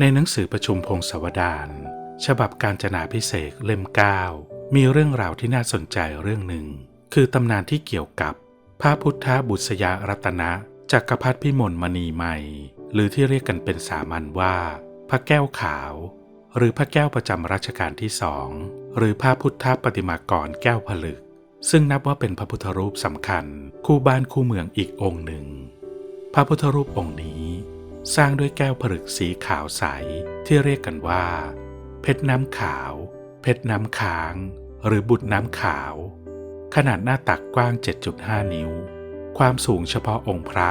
ในหนังสือประชุมพงศาวดารฉบับการจนาพิเศษเล่ม 9 มีเรื่องราวที่น่าสนใจเรื่องหนึ่ง คือตำนานที่เกี่ยวกับพระพุทธบุษยรัตนะจักรพรรดิพิมลมณีใหม่ หรือที่เรียกกันเป็นสามัญว่า พระแก้วขาว หรือพระแก้วประจำรัชกาลที่สองหรือพระพุทธปฏิมากรแก้วผลึก ซึ่งนับว่าเป็นพระพุทธรูปสำคัญ คู่บ้านคู่เมืองอีกองค์หนึ่ง พระพุทธรูปองค์นี้ สร้างด้วยแก้วผลึกสีขาวใสที่เรียกกันว่า เพชรน้ำขาว เพชรน้ำค้าง หรือบุตรน้ำขาว ขนาดหน้าตักกว้าง 7.5 นิ้ว ความสูงเฉพาะองค์พระ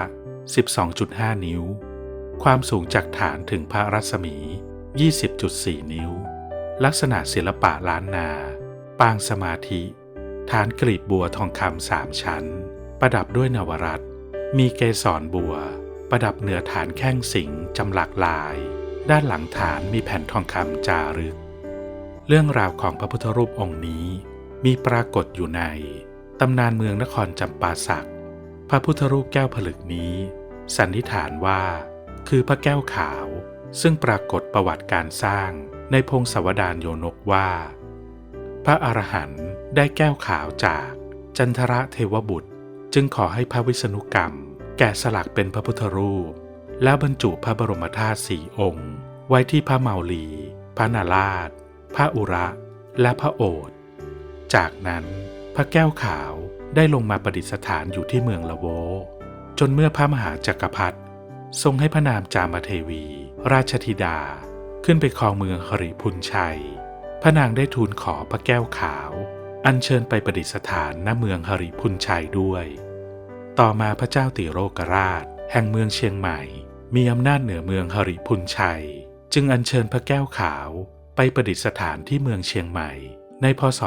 12.5 นิ้ว ความสูงจากฐานถึงพระรัศมี 20.4 นิ้ว ลักษณะศิลปะล้านนา ปางสมาธิ ฐานกลีบบัวทองคำสามชั้น ประดับด้วยนวรัตมีเกสรบัว ประดับเหนือฐานแข้งสิงจำหลักลาย ด้านหลังฐานมีแผ่นทองคำจารึก เรื่องราวของพระพุทธรูปองค์นี้มีปรากฏอยู่ในตำนานเมืองนครจำปาสัก พระพุทธรูปแก้วผลึกนี้ สันนิษฐานว่า คือพระแก้วขาว ซึ่งปรากฏประวัติการสร้างในพงศาวดารโยนกว่า พระอรหันต์ได้แก้วขาวจากจันทระเทวบุตร จึงขอให้พระวิษณุกรรม แกะสลักเป็นพระพุทธรูป แล้วบรรจุพระบรมธาตุสี่องค์ ไว้ที่พระเมาลี พระนาราช พระอุระ และพระโอษฐ์จากนั้นพระแก้วขาวได้ลงมาประดิษฐานอยู่ที่เมืองละโว จนเมื่อพระมหาจักรพรรดิทรงให้พระนามจามเทวี ราชธิดาขึ้นไปครองเมืองหริพุนชัย พระนางได้ทูลขอพระแก้วขาว อัญเชิญไปประดิษฐานณเมืองหริพุนชัยด้วย ต่อมาพระเจ้าติโรกราช แห่งเมืองเชียงใหม่ มีอำนาจเหนือเมืองหริพุนชัย จึงอัญเชิญพระแก้วขาวไปประดิษฐานที่เมืองเชียงใหม่ ในพศ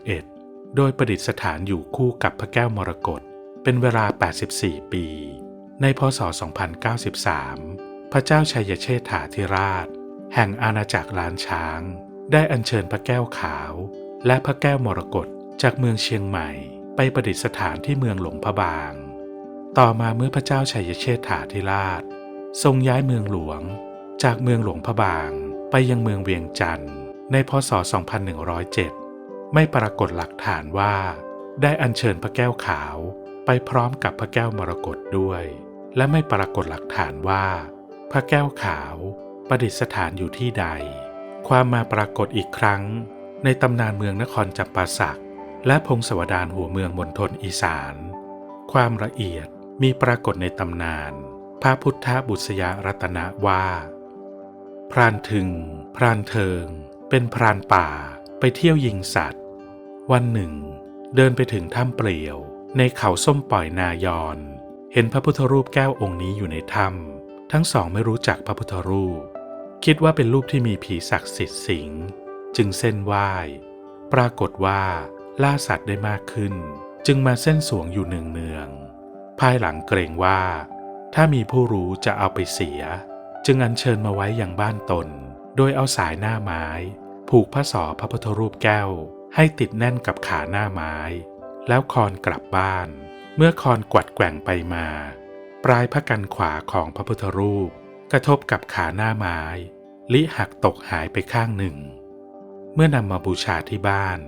2011 โดยประดิษฐานอยู่คู่กับพระแก้วมรกตเป็นเวลา 84 ปี ในพศ 2093 พระเจ้าชัยเชษฐาธิราช แห่งอาณาจักรล้านช้าง ได้อัญเชิญพระแก้วขาว และพระแก้วมรกตจากเมืองเชียงใหม่ ไปประดิษฐานที่เมืองหลวงพระบาง ต่อมาเมื่อพระเจ้าชัยเชษฐาธิราช ทรงย้ายเมืองหลวง จากเมืองหลวงพระบาง ไปยังเมืองเวียงจันทร์ในพศ 2107 ไม่ปรากฏหลักฐานว่า ได้อัญเชิญพระแก้วขาวไปพร้อมกับพระแก้วมรกตด้วย และไม่ปรากฏหลักฐานว่า พระแก้วขาวประดิษฐานอยู่ที่ใด ความมาปรากฏอีกครั้ง ในตำนานเมืองนครจำปาสัก และพงศวดารหัวเมืองมณฑลอีสาน ความละเอียดมีปรากฏในตำนาน พระพุทธบุษยรัตนะว่า พรานถึง พรานเทิง เป็นพรานป่าไปเที่ยวยิงสัตว์ วันหนึ่ง เดินไปถึงถ้ำเปลี่ยว ในเขาส้มปล่อยนายอน เห็นพระพุทธรูปแก้วองค์นี้อยู่ในถ้ำทั้งสองไม่รู้จักพระพุทธรูป คิดว่าเป็นรูปที่มีผีศักดิ์สิทธิ์สิง จึงเส้นไหว้ ปรากฏว่า ล่าสัตว์ได้มากขึ้น จึงมาเส้นสวงอยู่เนืองๆภายหลังเกรงว่า ถ้ามีผู้รู้จะเอาไปเสีย จึงอัญเชิญมาไว้อย่างบ้านตน โดยเอาสายหน้าไม้ ผูกพระศอพระพุทธรูปแก้ว ให้ติดแน่นกับขาหน้าไม้ แล้วคอนกลับบ้าน เมื่อคอนกวัดแกว่งไปมา ปลายพระกันขวาของพระพุทธรูป กระทบกับขาหน้าไม้ลิหักตกหายไปข้างหนึ่ง เมื่อนำมาบูชาที่บ้าน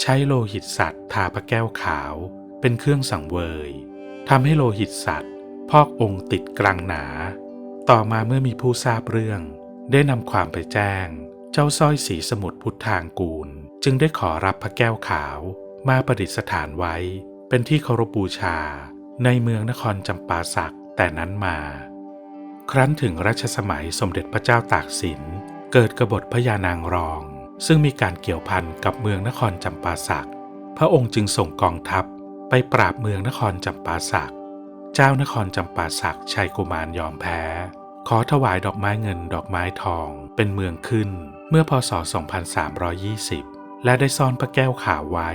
ใช้โลหิตสัตว์ทาพระแก้วขาวเป็นเครื่องสังเวยทำให้โลหิตสัตว์ พอกองค์ติดกลางหนา ต่อมาเมื่อมีผู้ทราบเรื่อง ได้นำความไปแจ้ง เจ้าสร้อยสีสมุทรพุทธางกูล จึงได้ขอรับพระแก้วขาว มาประดิษฐานไว้ เป็นที่เคารพบูชา ในเมืองนครจำปาสักแต่นั้นมา ครั้นถึงรัชสมัยสมเด็จพระเจ้าตากสินเกิดกบฏพญานางรอง ซึ่งมีการเกี่ยวพันกับเมืองนครจำปาสัก พระองค์จึงส่งกองทัพไปปราบเมืองนครจำปาสัก เจ้านครจำปาสักชัยกุมารยอมแพ้ ขอถวายดอกไม้เงินดอกไม้ทองเป็นเมืองขึ้นเมื่อพศ 2320 และได้ซ่อนพระแก้วขาวไว้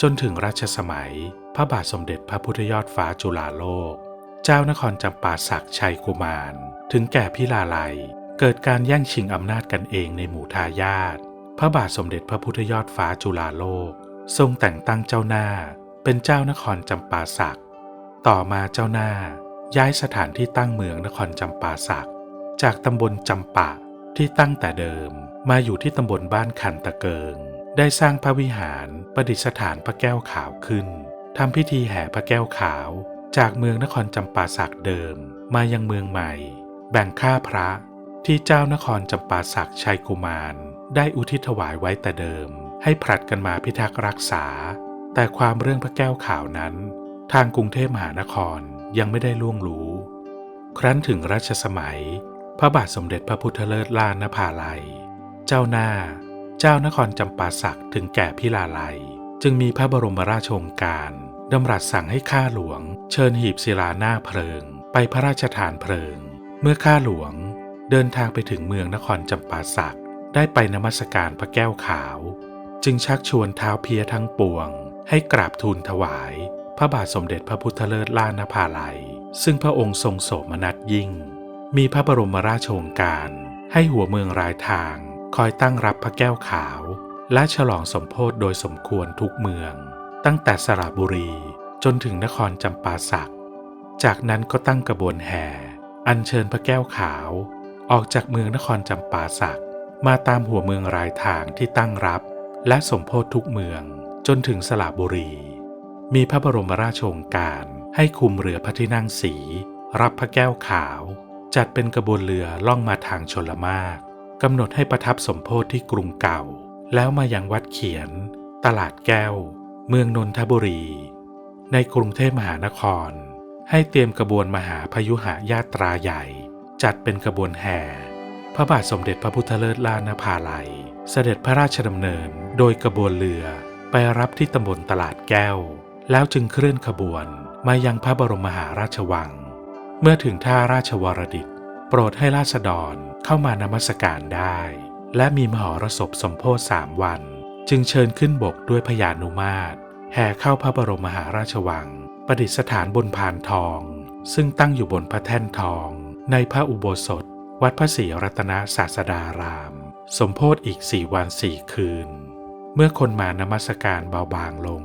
จนถึงรัชสมัย พระบาทสมเด็จพระพุทธยอดฟ้าจุฬาโลก เจ้านครจำปาสักชัยกุมาร ถึงแก่พิลาลัย เกิดการแย่งชิงอำนาจกันเองในหมู่ทายาท พระบาทสมเด็จพระพุทธยอดฟ้าจุฬาโลก ทรงแต่งตั้งเจ้าหน้าเป็นเจ้านครจำปาสัก ต่อมาเจ้าหน้าย้ายสถานที่ตั้งเมืองนครจำปาสัก จากตำบลจำปาที่ตั้งแต่เดิมมาอยู่ที่ตำบลบ้านคันตะเกิง ได้สร้างพระวิหารประดิษฐานพระแก้วขาวขึ้นทำพิธีแห่พระแก้วขาว จากเมืองนครจำปาสักเดิม มายังเมืองใหม่ แบ่งค่าพระที่เจ้านครจำปาสักชัยกุมาร ได้อุทิศถวายไว้แต่เดิม ให้ผลัดกันมาพิทักษ์รักษา แต่ความเรื่องพระแก้วขาวนั้น ทางกรุงเทพมหานครยังไม่ได้ล่วงรู้ ครั้นถึงรัชสมัย พระบาทสมเด็จพระพุทธเลิศล่านภาลัย เจ้าหน้า เจ้านครจำปาสักถึงแก่พิลาลัย จึงมีพระบรมราชโองการดำรัสสั่งให้ข้าหลวง เชิญหีบศิลาหน้าเพลิง ไปพระราชทานเพลิง เมื่อข้าหลวงเดินทางไปถึงเมืองนครจำปาสัก ได้ไปนมัสการพระแก้วขาว จึงชักชวนเท้าเพียทั้งปวง ให้กราบทูลถวาย พระบาทสมเด็จพระพุทธเลิศล่านภาลัย ซึ่งพระองค์ทรงโสมนัสยิ่ง มีพระบรมราชโองการ ให้หัวเมืองรายทาง คอยตั้งรับพระแก้วขาว และฉลองสมโพธโดยสมควรทุกเมือง ตั้งแต่สระบุรีจนถึงนครจำปาสัก จากนั้นก็ตั้งกระบวนแห่ อัญเชิญพระแก้วขาว ออกจากเมืองนครจำปาสัก มาตามหัวเมืองรายทางที่ตั้งรับ และสมโพธทุกเมืองจนถึงสระบุรี มีพระบรมราชโองการให้คุมเรือพระที่นั่งสี รับพระแก้วขาว จัดเป็นกระบวนเรือล่องมาทางชนละมากกำหนดให้ประทับสมโพธที่กรุงเก่า แล้วมายังวัดเขียน ตลาดแก้ว เมืองนนทบุรี ในกรุงเทพมหานคร ให้เตรียมกระบวนมหาพยุหญาตราใหญ่ จัดเป็นกระบวนแห่ พระบาทสมเด็จพระพุทธเลิศล่านภาลัย เสด็จพระราชดำเนินโดยกระบวนเรือไปรับที่ตำบลตลาดแก้ว แล้วจึงเคลื่อนขบวนมายังพระบรมมหาราชวัง เมื่อถึงท่าราชวรดิตโปรดให้ราษฎรเข้ามานมัสการได้ และมีมหรสพสมโพธิสามวัน จึงเชิญขึ้นบกด้วยพญานุมาตรแห่เข้าพระบรมมหาราชวัง ประดิษฐานบนพานทอง ซึ่งตั้งอยู่บนพระแท่นทองในพระอุโบสถ วัดพระศรีรัตนศาสดาราม สมโพธิอีกสี่วันสี่คืน เมื่อคนมานมัสการเบาบางลง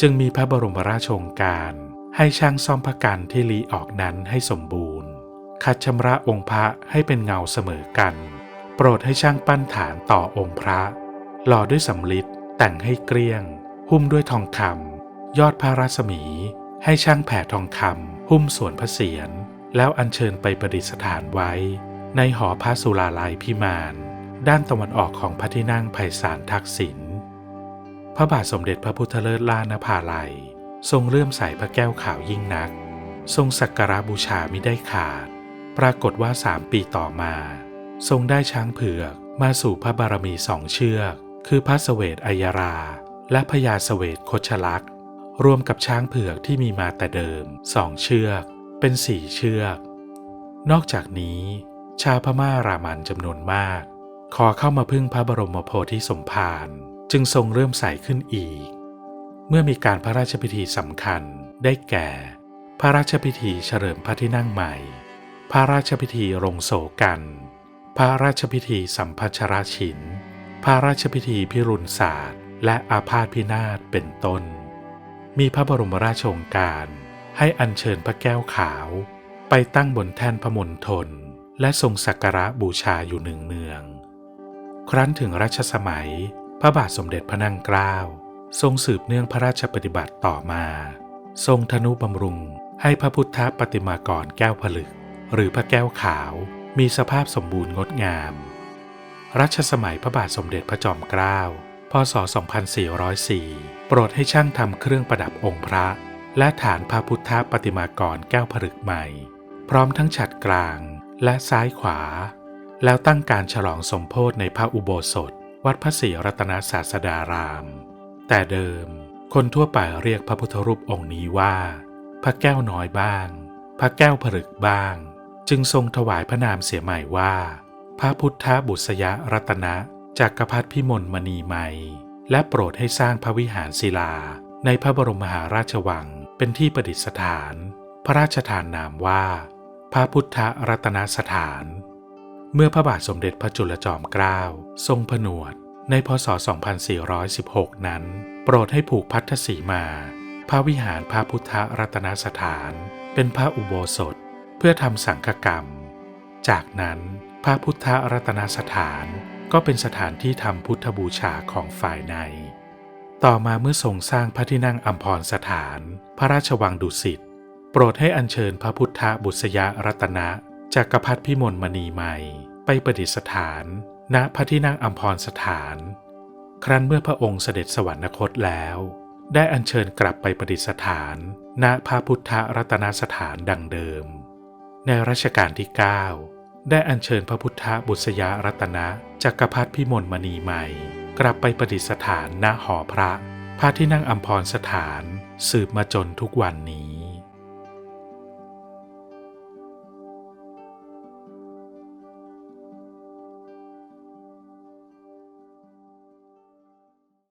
จึงมีพระบรมราชโองการ ให้ช่างซ่อมพระกันที่ลีออกนั้นให้สมบูรณ์ ขัดชำระองค์พระให้เป็นเงาเสมอกัน โปรดให้ช่างปั้นฐานต่อองค์พระหล่อด้วยสำลิดแต่งให้เกลี้ยง หุ้มด้วยทองคำยอดพระรัศมี ให้ช่างแผ่ทองคำหุ้มส่วนพระเศียรแล้วอัญเชิญไปประดิษฐานไว้ ในหอพระสุราลัยพิมานด้านตะวันออกของพระที่นั่งไพศาลทักษิณพระบาทสมเด็จพระพุทธเลิศล่านภาลัย ทรงเลื่อมใสพระแก้วขาวยิ่งนัก ทรงสักการะบูชามิได้ขาด ปรากฏว่าสามปีต่อมา ทรงได้ช้างเผือกมาสู่พระบารมีสองเชือก คือพระสเวตอัยรา และพญาสเวตโคชลักษ์รวมกับช้างเผือกที่มีมาแต่เดิมสองเชือก เป็นสี่เชือก นอกจากนี้ ชาวพม่ารามันจำนวนมาก ขอเข้ามาพึ่งพระบรมโพธิสมภารจึงทรงเริ่มใส่ขึ้นอีก เมื่อมีการพระราชพิธีสำคัญได้แก่ พระราชพิธีเฉลิมพระที่นั่งใหม่ พระราชพิธีรงโศกัน พระราชพิธีสัมพัชราชิน พระราชพิธีพิรุณศาสตร์ และอาพาธพินาศเป็นต้น มีพระบรมราชโองการ ให้อัญเชิญพระแก้วขาว ไปตั้งบนแท่นพระมณฑล และทรงสักการะบูชาอยู่หนึ่งเนือง ครั้นถึงรัชสมัย พระบาทสมเด็จพระนั่งเกล้าทรงสืบเนื่องพระราชปฏิบัติต่อมา ทรงธนุบำรุงให้พระพุทธปฏิมากรแก้วผลึก หรือพระแก้วขาวมีสภาพสมบูรณ์งดงาม รัชสมัยพระบาทสมเด็จพระจอมเกล้าพศ 2404 โปรดให้ช่างทำเครื่องประดับองค์พระ และฐานพระพุทธปฏิมากรแก้วผลึกใหม่ พร้อมทั้งฉัดกลาง และซ้ายขวา แล้วตั้งการฉลองสมโพธในพระอุโบสถ วัดพระศรีรัตนศาสดาราม แต่เดิม คนทั่วไปเรียกพระพุทธรูปองค์นี้ว่า พระแก้วน้อยบ้าง พระแก้วผลึกบ้าง จึงทรงถวายพระนามเสียใหม่ว่า พระพุทธบุษยรัตนะจากกรพัฒพิมลมณีไมยและโปรดให้สร้างพระวิหารศิลา ในพระบรมมหาราชวังเป็นที่ประดิษฐาน พระราชทานนามว่า พระพุทธรัตนสถาน เมื่อพระบาทสมเด็จพระจุลจอมเกล้าทรงผนวด ในพศ 2416 นั้น โปรดให้ผูกพัทธสีมา พระวิหารพระพุทธรัตนสถาน เป็นพระอุโบสถ เพื่อทำสังฆกรรม จากนั้นพระพุทธรัตนสถานก็เป็นสถานที่ทำพุทธบูชาของฝ่ายใน ต่อมาเมื่อทรงสร้างพระที่นั่งอัมพรสถาน พระราชวังดุสิต รดให้อัญเชิญพระพุทธบุษยรัตนะจากกรพัฒพิมลมณีใหม่ ไปประดิษฐาน ณพระที่นั่งอัมพรสถาน ครั้นเมื่อพระองค์เสด็จสวรรคตแล้ว ได้อัญเชิญกลับไปประดิษฐาน ณพระพุทธรัตนสถานดังเดิม ในรัชกาลที่ 9 ได้อัญเชิญพระพุทธบุษยรัตนะจักรพรรดิพิมลมณีใหม่ กลับไปประดิษฐานณหอพระ พระที่นั่งอัมพรสถาน สืบมาจนทุกวันนี้